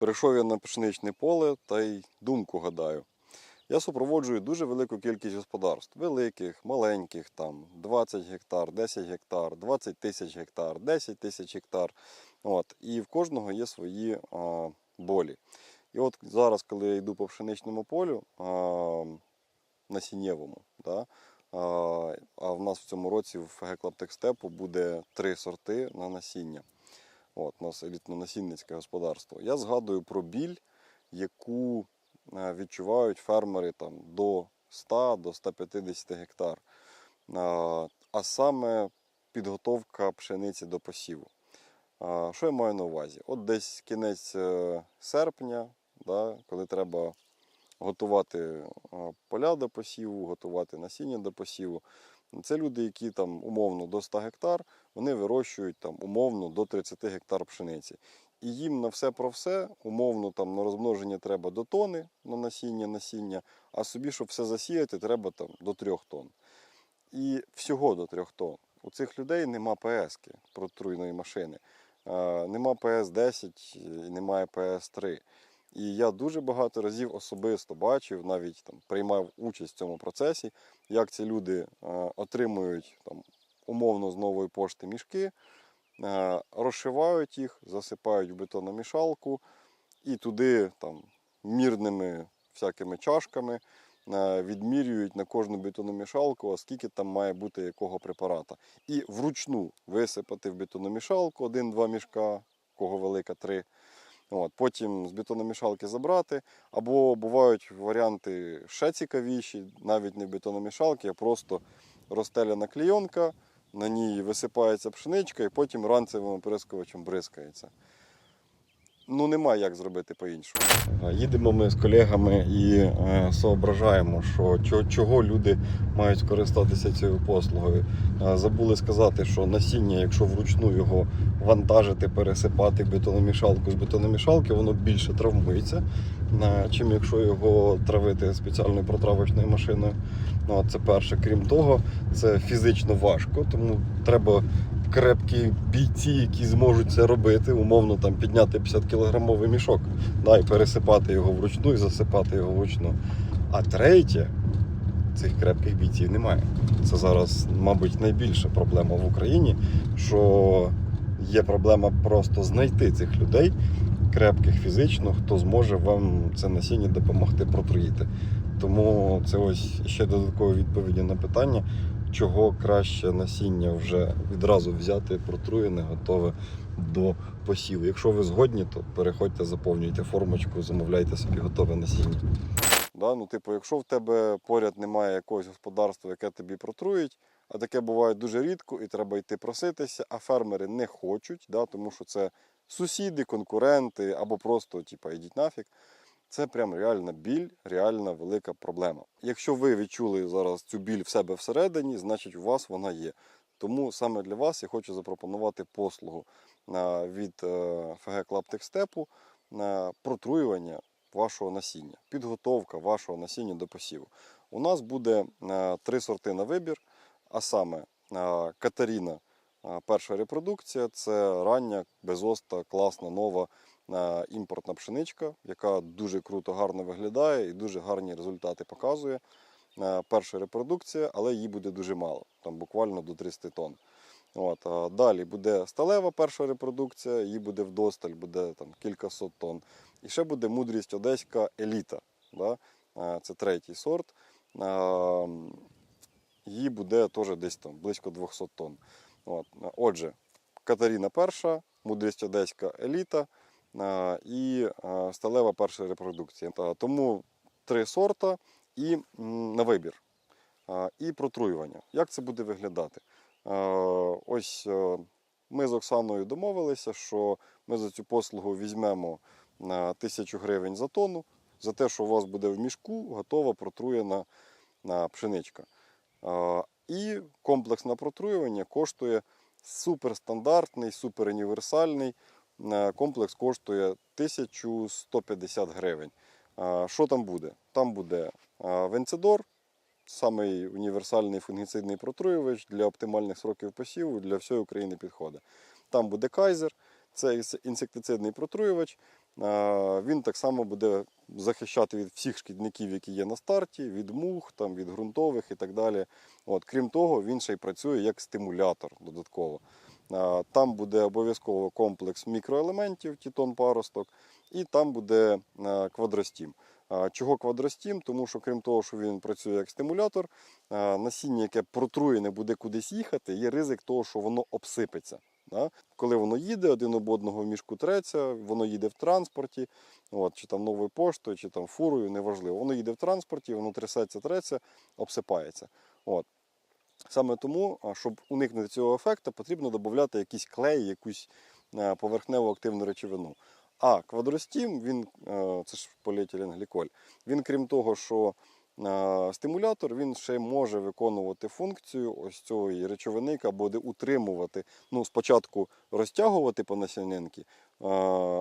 Прийшов я на пшеничне поле та й думку гадаю. Я супроводжую дуже велику кількість господарств, великих, маленьких, там 20 гектар, 10 гектар, 20 тисяч гектар, 10 тисяч гектар. От, і в кожного є свої а, болі. І от зараз, коли я йду по пшеничному полю а, насіннєвому, да, а, а в нас в цьому році в ФГ Клаптекстепу буде три сорти на насіння. От, у нас елітно-насінницьке господарство. Я згадую про біль, яку е, відчувають фермери там, до 100 до 150 гектар. А, А саме підготовка пшениці до посіву. Що я маю на увазі? От десь кінець е, серпня, да, коли треба готувати е, поля до посіву, готувати насіння до посіву. Це люди, які там умовно до 100 гектар, вони вирощують там умовно до 30 гектар пшениці. І їм на все про все, умовно там на розмноження треба до тони на насіння, насіння, а собі, щоб все засіяти, треба там до 3 тонн. І всього до 3 тонн. У цих людей нема ПС-ки протруйної машини. Е, Нема ПС-10 і немає ПС-3. І я дуже багато разів особисто бачив, навіть там приймав участь в цьому процесі, як ці люди е, отримують там, умовно з нової пошти мішки, е, розшивають їх, засипають в бетономішалку і туди там, мірними всякими чашками е, відмірюють на кожну бетономішалку, а скільки там має бути якого препарата. І вручну висипати в бетономішалку один-два мішка, кого велика три. От, потім з бетономішалки забрати. Або бувають варіанти ще цікавіші, навіть не бетономішалки, а просто розстеляна клійонка, на ній висипається пшеничка і потім ранцевим оприскувачем бризкається. Ну, немає як зробити по-іншому. Їдемо ми з колегами і е, соображаємо, що чого, люди мають користатися цією послугою. Е, забули сказати, що насіння, якщо вручну його вантажити, пересипати бетономішалку з бетономішалки, воно більше травмується, е, чим якщо його травити спеціальною протравочною машиною. Ну, це перше. Крім того, це фізично важко, тому треба крепкі бійці, які зможуть це робити, умовно там підняти 50 кілограмовий мішок, да, і пересипати його вручну і засипати його вручну. А третє, цих крепких бійців немає. Це зараз, мабуть, найбільша проблема в Україні, що є проблема просто знайти цих людей, крепких фізично, хто зможе вам це насіння допомогти протруїти. Тому це ось ще додаткові відповіді на питання, чого краще насіння вже відразу взяти, протруєне, готове до посіву. Якщо ви згодні, то переходьте, заповнюйте формочку, замовляйте собі готове насіння. Да, ну, типу, якщо в тебе поряд немає якогось господарства, яке тобі протруїть, а таке буває дуже рідко, і треба йти проситися, а фермери не хочуть, да, тому що це сусіди, конкуренти або просто типу, йдіть нафіг. Це прям реальна біль, реальна велика проблема. Якщо ви відчули зараз цю біль в себе всередині, значить у вас вона є. Тому саме для вас я хочу запропонувати послугу від ФГ Клаптекстепу на протруювання вашого насіння, підготовка вашого насіння до посіву. У нас буде е, три сорти на вибір, а саме е, Катаріна, е, перша репродукція це рання, безоста, класна, нова імпортна пшеничка, яка дуже круто, гарно виглядає і дуже гарні результати показує. Е, Перша репродукція, але її буде дуже мало, там буквально до 300 тонн. От, далі буде сталева перша репродукція, її буде вдосталь, буде там кілька сот тонн. І ще буде мудрість одеська еліта. Да? Е, Це третій сорт. Е, Її буде теж десь там близько 200 тонн. От. Отже, Катаріна перша, мудрість одеська еліта і е, сталева перша репродукція. Тому три сорта і на вибір. Е, І протруювання. Як це буде виглядати? Е, Ось е, ми з Оксаною домовилися, що ми за цю послугу візьмемо на тисячу гривень за тонну, за те, що у вас буде в мішку готова протруєна пшеничка. Е, І комплексне протруювання коштує суперстандартний, суперуніверсальний. Комплекс коштує 1150 гривень. Що там буде? Там буде венцидор, самий універсальний фунгіцидний протруювач для оптимальних сроків посіву для всієї України підходить. Там буде кайзер, це інсектицидний протруювач, Він так само буде захищати від всіх шкідників, які є на старті, від мух, там, від ґрунтових і так далі. От, крім того, він ще й працює як стимулятор додатково. Там буде обов'язково комплекс мікроелементів, тітон паросток, і там буде е, квадростім. Чого квадростім? Тому що крім того, що він працює як стимулятор, насіння, яке протруєне буде кудись їхати, є ризик того, що воно обсипеться. Коли воно їде, один об одного мішку треться, воно їде в транспорті, от, чи там новою поштою, чи там фурою, неважливо. Воно їде в транспорті, воно трясеться, треться, обсипається. От. Саме тому, щоб уникнути цього ефекту, потрібно додати якийсь клей, якусь е, поверхневу активну речовину. А квадростім, він, е, це ж поліетиленгліколь, він крім того, що е, стимулятор, він ще може виконувати функцію ось цієї речовини, яка буде утримувати, ну, спочатку розтягувати по насінинки,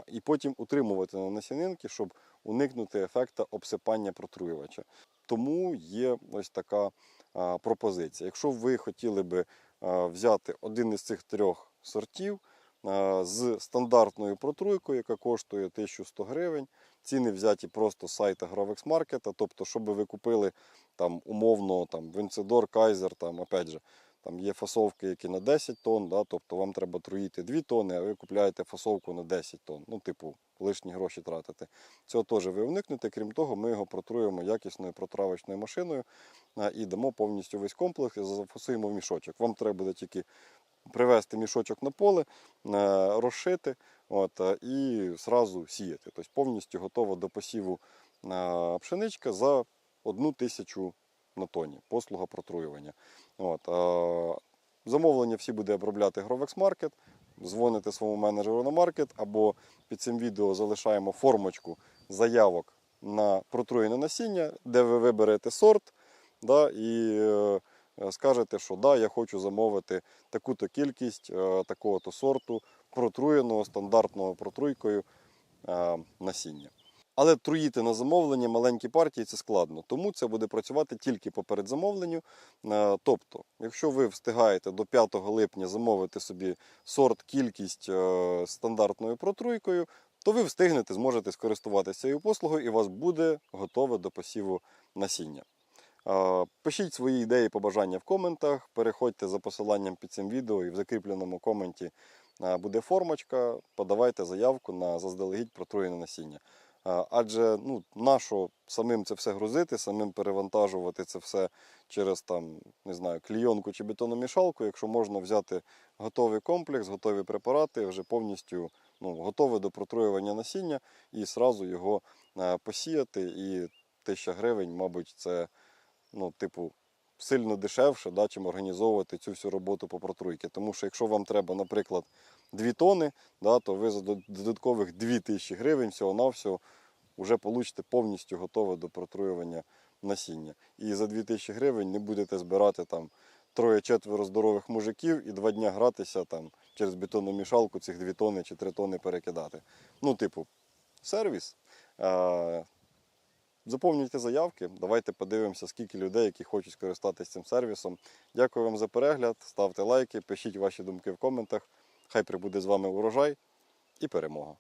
і потім утримувати на насінинки, щоб уникнути ефекту обсипання протруювача. Тому є ось така пропозиція. Якщо ви хотіли би взяти один із цих трьох сортів з стандартною протруйкою, яка коштує 1100 гривень, ціни взяті просто з сайта Market, тобто, щоб ви купили там умовно там Венцидор, Кайзер, там опять же. Там є фасовки, які на 10 тонн, да, тобто вам треба труїти 2 тонни, а ви купляєте фасовку на 10 тонн. Ну, типу, лишні гроші тратите. Цього теж ви уникнете. Крім того, ми його протруємо якісною протравочною машиною і дамо повністю весь комплекс і зафасуємо в мішочок. Вам треба буде тільки привезти мішочок на поле, е, розшити от, е, і зразу сіяти. Тобто повністю готова до посіву е, пшеничка за одну тисячу на тоні. Послуга протруювання. От, Замовлення всі буде обробляти Grovex Market. Дзвоните своєму менеджеру на маркет або під цим відео залишаємо формочку заявок на протруєне насіння, де ви виберете сорт да, і е, скажете, що да, я хочу замовити таку-то кількість е, такого-то сорту протруєного стандартного протруйкою е, насіння. Але труїти на замовлення маленькі партії це складно, тому це буде працювати тільки по передзамовленню. Е, Тобто, якщо ви встигаєте до 5 липня замовити собі сорт, кількість е, стандартною протруйкою, то ви встигнете, зможете скористуватися цією послугою і у вас буде готове до посіву насіння. Е, Пишіть свої ідеї, побажання в коментах, переходьте за посиланням під цим відео і в закріпленому коменті буде формочка. Подавайте заявку на заздалегідь протруєне насіння. Адже ну, нащо самим це все грузити, самим перевантажувати це все через там, не знаю, клійонку чи бетономішалку, якщо можна взяти готовий комплекс, готові препарати, вже повністю ну, готове до протруювання насіння і сразу його е, посіяти. І 1000 гривень, мабуть, це ну, типу, сильно дешевше, да, чим організовувати цю всю роботу по протруйки. Тому що якщо вам треба, наприклад, 2 тони, да, то ви за дод- додаткових 2000 гривень всього-навсього вже получите повністю готове до протруювання насіння. І за 2000 гривень не будете збирати там троє-четверо здорових мужиків і два дня гратися там через бетонну мішалку цих 2 тони чи 3 тони перекидати. Ну, типу, сервіс. Заповнюйте заявки, давайте подивимося, скільки людей, які хочуть скористатися цим сервісом. Дякую вам за перегляд, ставте лайки, пишіть ваші думки в коментах. Хай прибуде з вами урожай і перемога.